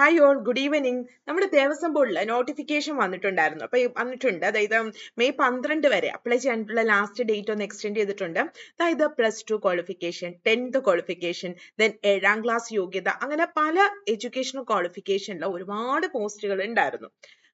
Hi all good evening നമ്മുടെ ദേവസ്വം ബോർഡിൽ notification വന്നിട്ടുണ്ടായിരുന്നു. അപ്പൊ ഈ വന്നിട്ടുണ്ട്. അതായത് മെയ് പന്ത്രണ്ട് വരെ അപ്ലൈ ചെയ്യാനുള്ള ലാസ്റ്റ് ഡേറ്റ് ഒന്ന് എക്സ്റ്റെൻഡ് ചെയ്തിട്ടുണ്ട്. അതായത് plus two qualification tenth qualification then ഏഴാം ക്ലാസ് യോഗ്യത അങ്ങനെ പല എഡ്യൂക്കേഷണൽ ക്വാളിഫിക്കേഷനിൽ ഒരുപാട് പോസ്റ്റുകൾ ഉണ്ടായിരുന്നു.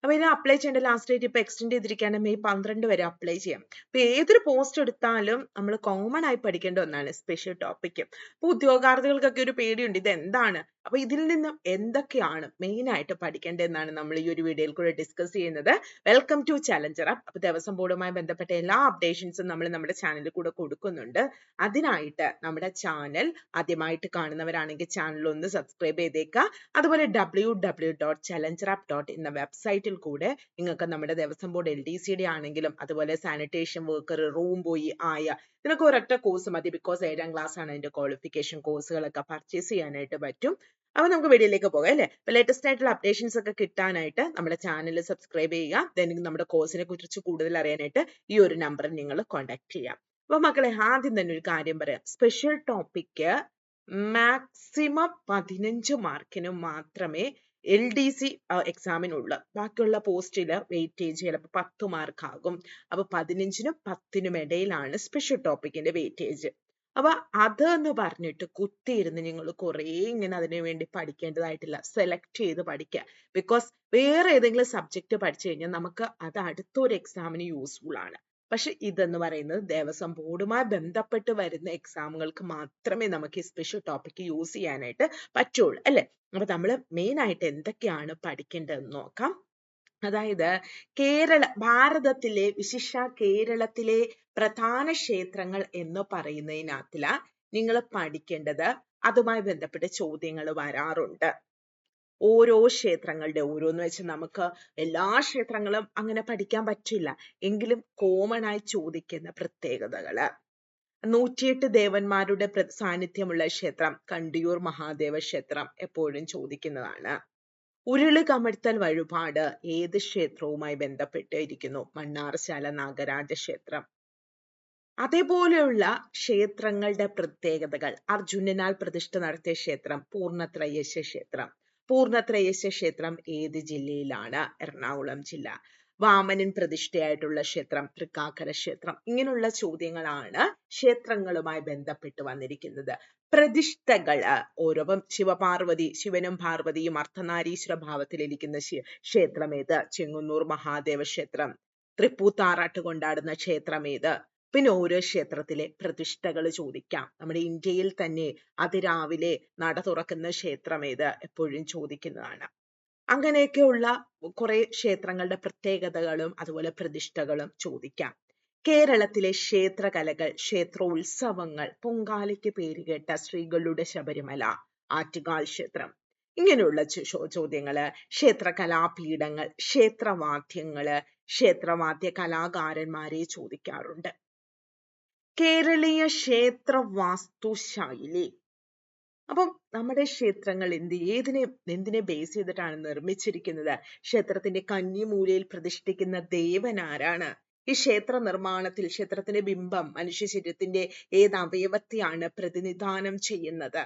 അപ്പൊ ഇത് അപ്ലൈ ചെയ്യേണ്ട ലാസ്റ്റ് ഡേറ്റ് ഇപ്പൊ എക്സ്റ്റെൻഡ് ചെയ്തിരിക്കുകയാണ്. മെയ് പന്ത്രണ്ട് വരെ അപ്ലൈ ചെയ്യാം. അപ്പൊ ഏതൊരു പോസ്റ്റ് എടുത്താലും നമ്മൾ കോമൺ ആയി പഠിക്കേണ്ട ഒന്നാണ് സ്പെഷ്യൽ ടോപ്പിക് അപ്പൊ ഉദ്യോഗാർത്ഥികൾക്കൊക്കെ ഒരു പേടിയുണ്ട്. ഇത് എന്താണ്? അപ്പൊ ഇതിൽ നിന്നും എന്തൊക്കെയാണ് മെയിൻ ആയിട്ട് പഠിക്കേണ്ടതെന്നാണ് നമ്മൾ ഈ ഒരു വീഡിയോയിൽ കൂടെ ഡിസ്കസ് ചെയ്യുന്നത്. വെൽക്കം ടു ചലഞ്ചർ അപ്പ് അപ്പൊ ദേവസ്വം ബോർഡുമായി ബന്ധപ്പെട്ട എല്ലാ അപ്ഡേഷൻസും നമ്മൾ നമ്മുടെ ചാനലിൽ കൂടെ കൊടുക്കുന്നുണ്ട്. അതിനായിട്ട് നമ്മുടെ ചാനൽ ആദ്യമായിട്ട് കാണുന്നവരാണെങ്കിൽ ചാനൽ ഒന്ന് സബ്സ്ക്രൈബ് ചെയ്തേക്കുക. അതുപോലെ W W dot challenger app dot എന്ന വെബ്സൈറ്റിൽ കൂടെ നിങ്ങൾക്ക് നമ്മുടെ ദേവസ്വം ബോർഡ് എൽ ഡി സിയുടെ ആണെങ്കിലും അതുപോലെ സാനിറ്റേഷൻ വർക്കർ റൂം ബോയ് ആയ ഇതിനൊക്കെ ഒരൊറ്റ കോഴ്സ് മതി ബിക്കോസ് ഏഴാം ക്ലാസ് ആണ് അതിന്റെ ക്വാളിഫിക്കേഷൻ കോഴ്സുകളൊക്കെ പർച്ചേസ് ചെയ്യാനായിട്ട് പറ്റും. അപ്പൊ നമുക്ക് വീഡിയോയിലേക്ക് പോകാം അല്ലേ? അപ്പൊ ലേറ്റസ്റ്റ് ആയിട്ടുള്ള അപ്ഡേഷൻസ് ഒക്കെ കിട്ടാനായിട്ട് നമ്മുടെ ചാനൽ സബ്സ്ക്രൈബ് ചെയ്യുക. ദെൻ നമ്മുടെ കോഴ്സിനെ കുറിച്ച് കൂടുതൽ അറിയാനായിട്ട് ഈ ഒരു നമ്പറിൽ നിങ്ങൾ കോൺടാക്ട് ചെയ്യാം. അപ്പൊ മക്കളെ ആദ്യം തന്നെ ഒരു കാര്യം പറയാം. സ്പെഷ്യൽ ടോപ്പിക്ക് മാക്സിമം പതിനഞ്ച് മാർക്കിന് മാത്രമേ എൽ ഡി സി എക്സാമിനുള്ള ബാക്കിയുള്ള പോസ്റ്റിൽ വെയിറ്റേജ് ചിലപ്പോൾ പത്ത് മാർക്ക് ആകും. അപ്പൊ പതിനഞ്ചിനും പത്തിനും ഇടയിലാണ് സ്പെഷ്യൽ ടോപ്പിക്കിന്റെ വെയിറ്റേജ് അപ്പൊ അത് എന്ന് പറഞ്ഞിട്ട് കുത്തിയിരുന്ന് നിങ്ങൾ കുറേ ഇങ്ങനെ അതിനു വേണ്ടി പഠിക്കേണ്ടതായിട്ടില്ല. സെലക്ട് ചെയ്ത് പഠിക്കുക ബിക്കോസ് വേറെ ഏതെങ്കിലും സബ്ജക്റ്റ് പഠിച്ചു കഴിഞ്ഞാൽ നമുക്ക് അത് അടുത്തൊരു എക്സാമിന് യൂസ്ഫുൾ ആണ്. പക്ഷെ ഇതെന്ന് പറയുന്നത് ദേവസ്വം ബോർഡുമായി ബന്ധപ്പെട്ട് വരുന്ന എക്സാമുകൾക്ക് മാത്രമേ നമുക്ക് ഈ സ്പെഷ്യൽ ടോപ്പിക് യൂസ് ചെയ്യാനായിട്ട് പറ്റുള്ളൂ അല്ലെ? അപ്പൊ നമ്മൾ മെയിൻ ആയിട്ട് എന്തൊക്കെയാണ് പഠിക്കേണ്ടതെന്ന് നോക്കാം. അതായത് കേരള ഭാരതത്തിലെ വിശിഷ കേരളത്തിലെ പ്രധാന ക്ഷേത്രങ്ങൾ എന്ന് പറയുന്നതിനകത്തില നിങ്ങൾ പഠിക്കേണ്ടത്. അതുമായി ബന്ധപ്പെട്ട ചോദ്യങ്ങൾ വരാറുണ്ട്. ഓരോ ക്ഷേത്രങ്ങളുടെ ഓരോന്ന് വെച്ച് നമുക്ക് എല്ലാ ക്ഷേത്രങ്ങളും അങ്ങനെ പഠിക്കാൻ പറ്റില്ല. എങ്കിലും കോമൺ ആയി ചോദിക്കുന്ന പ്രത്യേകതകൾ. നൂറ്റിയെട്ട് ദേവന്മാരുടെ സാന്നിധ്യമുള്ള ക്ഷേത്രം കണ്ടിയൂർ മഹാദേവ ക്ഷേത്രം എപ്പോഴും ചോദിക്കുന്നതാണ്. ഉരുൾ കമഴ്ത്തൽ വഴിപാട് ഏത് ക്ഷേത്രവുമായി ബന്ധപ്പെട്ടിരിക്കുന്നു? മണ്ണാർശാല നാഗരാജ ക്ഷേത്രം. അതേപോലെയുള്ള ക്ഷേത്രങ്ങളുടെ പ്രത്യേകതകൾ. അർജുനനാൽ പ്രതിഷ്ഠ നടത്തിയ ക്ഷേത്രം പൂർണത്രയശ ക്ഷേത്രം. പൂർണത്രയസ്യ ക്ഷേത്രം ഏത് ജില്ലയിലാണ്? എറണാകുളം ജില്ല. വാമനൻ പ്രതിഷ്ഠയായിട്ടുള്ള ക്ഷേത്രം തൃക്കാക്കര ക്ഷേത്രം ഇങ്ങനെയുള്ള ചോദ്യങ്ങളാണ് ക്ഷേത്രങ്ങളുമായി ബന്ധപ്പെട്ട് വന്നിരിക്കുന്നത്. പ്രതിഷ്ഠകൾ ഓരോ ശിവപാർവതി ശിവനും പാർവതിയും അർദ്ധനാരീശ്വര ഭാവത്തിലിരിക്കുന്ന ക്ഷേത്രം ഏത് ചെങ്ങന്നൂർ മഹാദേവ ക്ഷേത്രം. തൃപ്പൂത്താറാട്ട് കൊണ്ടാടുന്ന ക്ഷേത്രം ഏത് പിന്നെ ഓരോ ക്ഷേത്രത്തിലെ പ്രതിഷ്ഠകൾ ചോദിക്കാം. നമ്മുടെ ഇന്ത്യയിൽ തന്നെ അതിരാവിലെ നട തുറക്കുന്ന ക്ഷേത്രം ഏത് എപ്പോഴും ചോദിക്കുന്നതാണ്. അങ്ങനെയൊക്കെയുള്ള കുറെ ക്ഷേത്രങ്ങളുടെ പ്രത്യേകതകളും അതുപോലെ പ്രതിഷ്ഠകളും ചോദിക്കാം. കേരളത്തിലെ ക്ഷേത്രകലകൾ ക്ഷേത്രോത്സവങ്ങൾ പൊങ്കാലയ്ക്ക് പേരുകേട്ട സ്ത്രീകളുടെ ശബരിമല ആറ്റുകാൽ ക്ഷേത്രം ഇങ്ങനെയുള്ള ചോദ്യങ്ങൾ ക്ഷേത്ര കലാപീഠങ്ങൾ ക്ഷേത്രവാദ്യങ്ങൾ ക്ഷേത്രവാദ്യ കലാകാരന്മാരെ ചോദിക്കാറുണ്ട്. കേരളീയ ക്ഷേത്ര വാസ്തുശൈലി അപ്പം നമ്മുടെ ക്ഷേത്രങ്ങൾ എന്ത് ഏതിനെ എന്തിനെ ബേസ് ചെയ്തിട്ടാണ് നിർമ്മിച്ചിരിക്കുന്നത്? ക്ഷേത്രത്തിന്റെ കന്നിമൂലയിൽ പ്രതിഷ്ഠിക്കുന്ന ദേവൻ ആരാണ്? ഈ ക്ഷേത്ര നിർമ്മാണത്തിൽ ക്ഷേത്രത്തിന്റെ ബിംബം മനുഷ്യ ശരീരത്തിന്റെ ഏത് അവയവത്തെയാണ് പ്രതിനിധാനം ചെയ്യുന്നത്?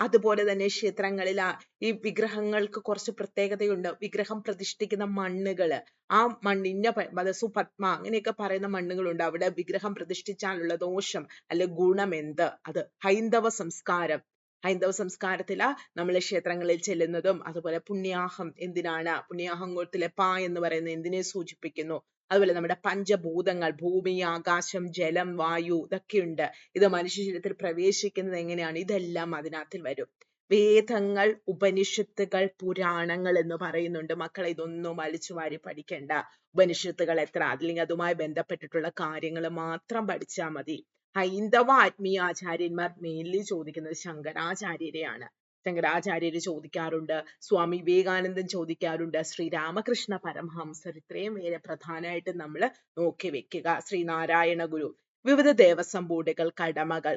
അതുപോലെ തന്നെ ക്ഷേത്രങ്ങളിൽ ഈ വിഗ്രഹങ്ങൾക്ക് കുറച്ച് പ്രത്യേകതയുണ്ട്. വിഗ്രഹം പ്രതിഷ്ഠിക്കുന്ന മണ്ണുകൾ. ആ മണ്ണിന്ന മനസ്സു പത്മ അങ്ങനെയൊക്കെ പറയുന്ന മണ്ണുകളുണ്ട്. അവിടെ വിഗ്രഹം പ്രതിഷ്ഠിച്ചാലുള്ള ദോഷം അല്ലെ ഗുണം എന്ത്? അത് ഹൈന്ദവ സംസ്കാരം. ഹൈന്ദവ സംസ്കാരത്തില നമ്മൾ ക്ഷേത്രങ്ങളിൽ ചെല്ലുന്നതും അതുപോലെ പുണ്യാഹം എന്തിനാണ്? പുണ്യാഹം കൊത്തിലെ പ എന്ന് പറയുന്നത് എന്തിനെ സൂചിപ്പിക്കുന്നു? അതുപോലെ നമ്മുടെ പഞ്ചഭൂതങ്ങൾ ഭൂമി ആകാശം ജലം വായു ഇതൊക്കെയുണ്ട് ഇത് മനുഷ്യ ശരീരത്തിൽ പ്രവേശിക്കുന്നത് എങ്ങനെയാണ്? ഇതെല്ലാം അതിനകത്തിൽ വരും. വേദങ്ങൾ ഉപനിഷത്തുകൾ പുരാണങ്ങൾ എന്ന് പറയുന്നുണ്ട്. മക്കളെ ഇതൊന്നും വലിച്ചു വാരി പഠിക്കണ്ട. ഉപനിഷത്തുകൾ എത്ര? അല്ലെങ്കിൽ അതുമായി ബന്ധപ്പെട്ടിട്ടുള്ള കാര്യങ്ങൾ മാത്രം പഠിച്ചാൽ മതി. ഹൈന്ദവ ആത്മീയ ആചാര്യന്മാർ മെയിൻലി ചോദിക്കുന്നത് ശങ്കരാചാര്യരെയാണ്. ശങ്കരാചാര്യര് ചോദിക്കാറുണ്ട് സ്വാമി വിവേകാനന്ദൻ ചോദിക്കാറുണ്ട് ശ്രീ രാമകൃഷ്ണ പരമഹംസർ ഇത്രയും പേരെ പ്രധാനമായിട്ട് നമ്മൾ നോക്കി വെക്കുക. ശ്രീനാരായണ ഗുരു വിവിധ ദേവസ്വം ബോർഡുകൾ കടമകൾ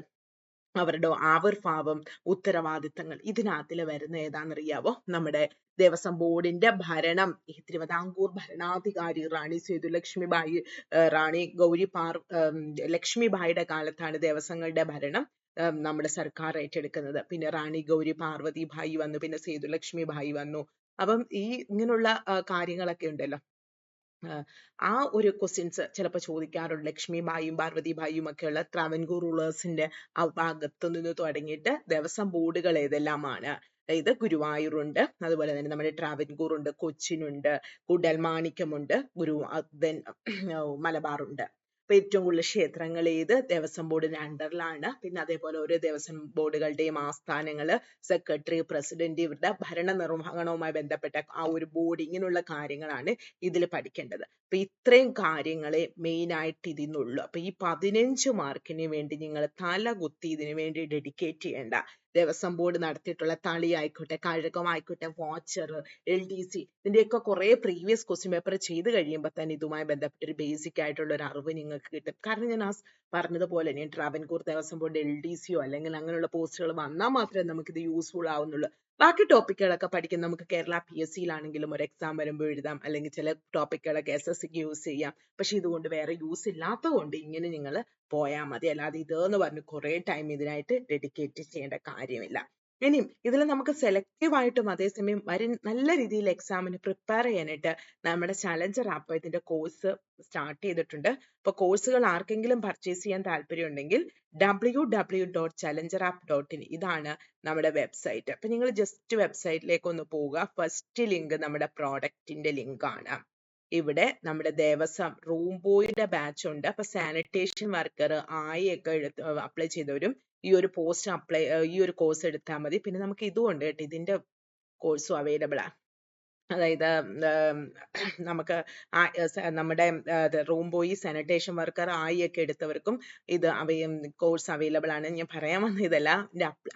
അവരുടെ ആവിർഭാവം ഉത്തരവാദിത്തങ്ങൾ ഇതിനകത്തിൽ വരുന്ന ഏതാണെന്നറിയാവോ? നമ്മുടെ ദേവസ്വം ബോർഡിന്റെ ഭരണം. തിരുവിതാംകൂർ ഭരണാധികാരി റാണി സേതുലക്ഷ്മിബായി റാണി ഗൗരി പാർ ലക്ഷ്മിബായിയുടെ കാലത്താണ് ദേവസ്വങ്ങളുടെ ഭരണം. നമ്മുടെ സർക്കാർ ഏറ്റെടുക്കുന്നത്. പിന്നെ റാണി ഗൗരി പാർവതി ഭായി വന്നു പിന്നെ സേതുലക്ഷ്മി ഭായി വന്നു. അപ്പം ഈ ഇങ്ങനെയുള്ള കാര്യങ്ങളൊക്കെ ഉണ്ടല്ലോ. ആ ഒരു ക്വസ്റ്റ്യൻസ് ചിലപ്പോൾ ചോദിക്കാറുണ്ട്. ലക്ഷ്മി ഭായും പാർവതി ഭായും ഒക്കെയുള്ള ട്രാവൻകൂർ റൂളേഴ്സിന്റെ ആ ഭാഗത്തു നിന്ന് തുടങ്ങിയിട്ട് ദേവസ്വം ബോർഡുകൾ ഏതെല്ലാമാണ്? അതായത് ഗുരുവായൂരുണ്ട്. അതുപോലെ തന്നെ നമ്മുടെ ട്രാവൻകൂർ ഉണ്ട് കൊച്ചിനുണ്ട് കുടൽമാണിക്യമുണ്ട് ഗുരു മലബാറുണ്ട്. അപ്പൊ ഏറ്റവും കൂടുതൽ ക്ഷേത്രങ്ങൾ ഏത്? ദേവസ്വം ബോർഡിന്റെ അണ്ടറിലാണ്. പിന്നെ അതേപോലെ ഓരോ ദേവസ്വം ബോർഡുകളുടെയും ആസ്ഥാനങ്ങൾ സെക്രട്ടറി പ്രസിഡന്റ് ഇവരുടെ ഭരണ നിർവഹണവുമായി ബന്ധപ്പെട്ട ആ ഒരു ബോർഡ് ഇങ്ങനെയുള്ള കാര്യങ്ങളാണ് ഇതിൽ പഠിക്കേണ്ടത്. അപ്പൊ ഇത്രയും കാര്യങ്ങളെ മെയിൻ ആയിട്ട് ഇതിന്നുള്ളൂ. അപ്പൊ ഈ പതിനഞ്ച് മാർക്കിന് വേണ്ടി നിങ്ങൾ തല കുത്തി ഇതിനു വേണ്ടി ഡെഡിക്കേറ്റ് ചെയ്യേണ്ട ദേവസ്വം ബോർഡ് നടത്തിയിട്ടുള്ള തളി ആയിക്കോട്ടെ കഴകം ആയിക്കോട്ടെ വാച്ചർ എൽ ഡി സി ഇതിന്റെയൊക്കെ കുറെ പ്രീവിയസ് ക്വസ്റ്റ്യൻ പേപ്പർ ചെയ്ത് കഴിയുമ്പോൾ തന്നെ ഇതുമായി ബന്ധപ്പെട്ട ഒരു ബേസിക് ആയിട്ടുള്ള ഒരു അറിവ് നിങ്ങൾക്ക് കിട്ടും. കാരണം ഞാൻ ആ പറഞ്ഞതുപോലെ ഞാൻ Travancore Devaswom board L D സിയോ അല്ലെങ്കിൽ അങ്ങനെയുള്ള പോസ്റ്റുകൾ വന്നാൽ മാത്രമേ നമുക്ക് ഇത് യൂസ്ഫുൾ ആവുന്നുള്ളൂ. ബാക്കി ടോപ്പിക്കുകളൊക്കെ പഠിക്കാൻ നമുക്ക് കേരള പി എസ് സിയിലാണെങ്കിലും ഒരു എക്സാം വരുമ്പോൾ എഴുതാം. അല്ലെങ്കിൽ ചില ടോപ്പിക്കുകളൊക്കെ എസ് എസ് സിക്ക് യൂസ് ചെയ്യാം. പക്ഷെ ഇതുകൊണ്ട് വേറെ യൂസ് ഇല്ലാത്തത് കൊണ്ട് ഇങ്ങനെ നിങ്ങൾ പോയാൽ മതി. അല്ലാതെ ഇതെന്ന് പറഞ്ഞ് കുറേ ടൈം ഇതിനായിട്ട് ഡെഡിക്കേറ്റ് ചെയ്യേണ്ട കാര്യമില്ല. ഇനിയും ഇതിൽ നമുക്ക് സെലക്റ്റീവ് ആയിട്ടും അതേസമയം വരും നല്ല രീതിയിൽ എക്സാമിന് പ്രിപ്പയർ ചെയ്യാനായിട്ട് നമ്മുടെ ചലഞ്ചർ ആപ്പ് ഇതിന്റെ കോഴ്സ് സ്റ്റാർട്ട് ചെയ്തിട്ടുണ്ട്. അപ്പൊ കോഴ്സുകൾ ആർക്കെങ്കിലും പർച്ചേസ് ചെയ്യാൻ താല്പര്യം ഉണ്ടെങ്കിൽ W W dot challenger app dot in ഇതാണ് നമ്മുടെ വെബ്സൈറ്റ് അപ്പൊ നിങ്ങൾ ജസ്റ്റ് വെബ്സൈറ്റിലേക്ക് ഒന്ന് പോവുക. ഫസ്റ്റ് ലിങ്ക് നമ്മുടെ പ്രോഡക്റ്റിന്റെ ലിങ്ക് ആണ്. ഇവിടെ നമ്മുടെ ദേവസ്വം റൂം ബോയിയുടെ ബാച്ച് ഉണ്ട്. അപ്പൊ സാനിറ്റേഷൻ വർക്കർ ആയി ഒക്കെ അപ്ലൈ ചെയ്തവരും. ഈ ഒരു പോസ്റ്റ് അപ്ലൈ ഈ ഒരു കോഴ്സ് എടുത്താൽ മതി. പിന്നെ നമുക്ക് ഇതും ഉണ്ട് കേട്ടോ ഇതിന്റെ കോഴ്സും അവൈലബിൾ ആണ് അതായത് നമുക്ക് നമ്മുടെ റൂം ബോയ് സാനിറ്റേഷൻ വർക്കർ ആയി ഒക്കെ എടുത്തവർക്കും ഇത് കോഴ്സ് അവൈലബിൾ ആണ്. ഞാൻ പറയാൻ വന്ന ഇതല്ല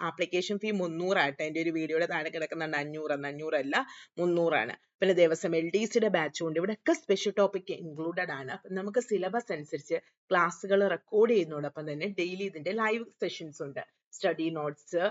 ആപ്ലിക്കേഷൻ ഫീ മുന്നൂറായിട്ട് എന്റെ ഒരു വീഡിയോയുടെ താഴെ കിടക്കുന്നുണ്ട് അഞ്ഞൂറ് അഞ്ഞൂറല്ല മുന്നൂറാണ്. പിന്നെ ദേവസ്വം എൽ ഡി സിയുടെ ബാച്ചും ഉണ്ട് ഇവിടെയൊക്കെ സ്പെഷ്യൽ ടോപ്പിക് ഇൻക്ലൂഡഡ് ആണ്. നമുക്ക് സിലബസ് അനുസരിച്ച് ക്ലാസ്സുകൾ റെക്കോർഡ് ചെയ്യുന്നതോടൊപ്പം തന്നെ ഡെയിലി ഇതിന്റെ ലൈവ് സെഷൻസ് ഉണ്ട്. സ്റ്റഡി നോട്ട്സ്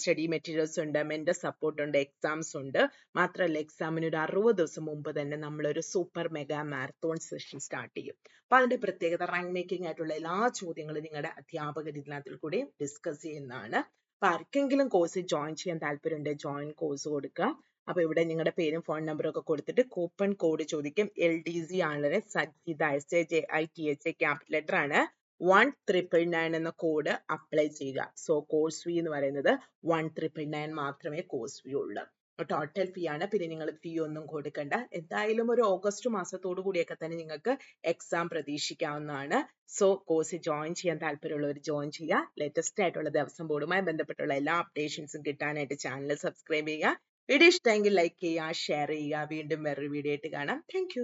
സ്റ്റഡി മെറ്റീരിയൽസ് ഉണ്ട് മെന്റർ സപ്പോർട്ട് ഉണ്ട് എക്സാംസ് ഉണ്ട്. മാത്രമല്ല എക്സാമിന് ഒരു അറുപത് ദിവസം മുമ്പ് തന്നെ നമ്മളൊരു super mega marathon session start ചെയ്യും. അപ്പൊ അതിന്റെ പ്രത്യേകത റാങ്ക് മേക്കിംഗ് ആയിട്ടുള്ള എല്ലാ ചോദ്യങ്ങളും നിങ്ങളുടെ അധ്യാപകർ ഇതിനകത്തിൽ കൂടി ഡിസ്കസ് ചെയ്യുന്നതാണ്. അപ്പൊ ആർക്കെങ്കിലും കോഴ്സ് ജോയിൻ ചെയ്യാൻ താല്പര്യമുണ്ട് ജോയിൻ കോഴ്സ് കൊടുക്കുക. അപ്പൊ ഇവിടെ നിങ്ങളുടെ പേരും ഫോൺ നമ്പറും ഒക്കെ കൊടുത്തിട്ട് കൂപ്പൺ കോഡ് ചോദിക്കും. എൽ ഡി സി ആണ് Sajitha S A J I T H A capital letter ആണ്. വൺ ട്രിപ്പിൾ നയൻ എന്ന കോഡ് അപ്ലൈ ചെയ്യുക. സോ കോഴ്സ് ഫീ എന്ന് പറയുന്നത് വൺ ട്രിപ്പിൾ നയൻ മാത്രമേ കോഴ്സ് ഫീ ഉള്ളൂ. ടോട്ടൽ ഫീ ആണ്. പിന്നെ നിങ്ങൾ ഫീ ഒന്നും കൊടുക്കണ്ട. എന്തായാലും ഒരു ഓഗസ്റ്റ് മാസത്തോടു കൂടിയൊക്കെ തന്നെ നിങ്ങൾക്ക് എക്സാം പ്രതീക്ഷിക്കാവുന്നതാണ്. സോ കോഴ്സ് ജോയിൻ ചെയ്യാൻ താല്പര്യമുള്ളവർ ജോയിൻ ചെയ്യുക. ലേറ്റസ്റ്റ് ആയിട്ടുള്ള ദിവസം ബോർഡുമായി ബന്ധപ്പെട്ടുള്ള എല്ലാ അപ്ഡേഷൻസും കിട്ടാനായിട്ട് ചാനൽ സബ്സ്ക്രൈബ് ചെയ്യുക. വീഡിയോ ഇഷ്ടമെങ്കിൽ ലൈക്ക് ചെയ്യുക ഷെയർ ചെയ്യുക. വീണ്ടും വേറൊരു വീഡിയോ ആയിട്ട് കാണാം. താങ്ക്